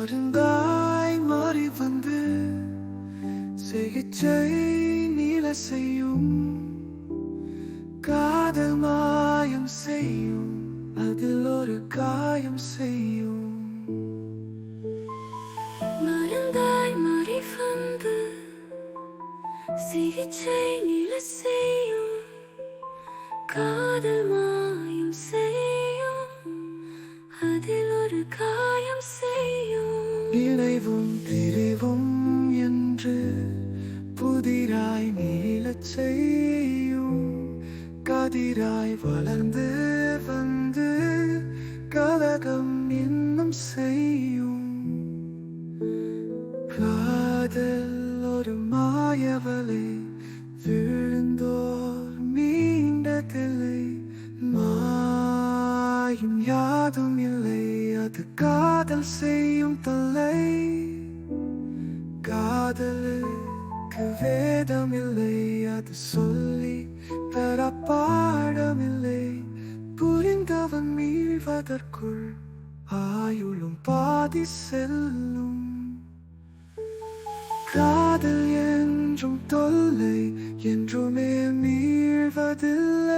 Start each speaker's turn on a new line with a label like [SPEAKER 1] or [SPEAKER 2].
[SPEAKER 1] மருந்தாய் மாறி வந்து சிகிச்சை நீல செய்யும் காதல் மாயம் செய்யும் அதில் ஒரு காயம் செய்யும்.
[SPEAKER 2] மருந்தாய் மாறி வந்து சிகிச்சை நீல செய்யும் காதல் மாயம் செய்யும். ஒரு காயம் செய்யும்.
[SPEAKER 1] நினைவும் பிரிவும் என்று புதிராய் நீளச் செய்யும். கதிராய் வளர்ந்து யாதும் இல்லை அது காதல் செய்யும் தொல்லை காதலுக்கு வேதமில்லை அது சொல்லி தர பாடமில்லை புரிந்தவன் மீழ்வதற்குள் ஆயுளும் பாதி செல்லும் காதல் என்றும் தொல்லை என்றுமே மீழ்வதில்லை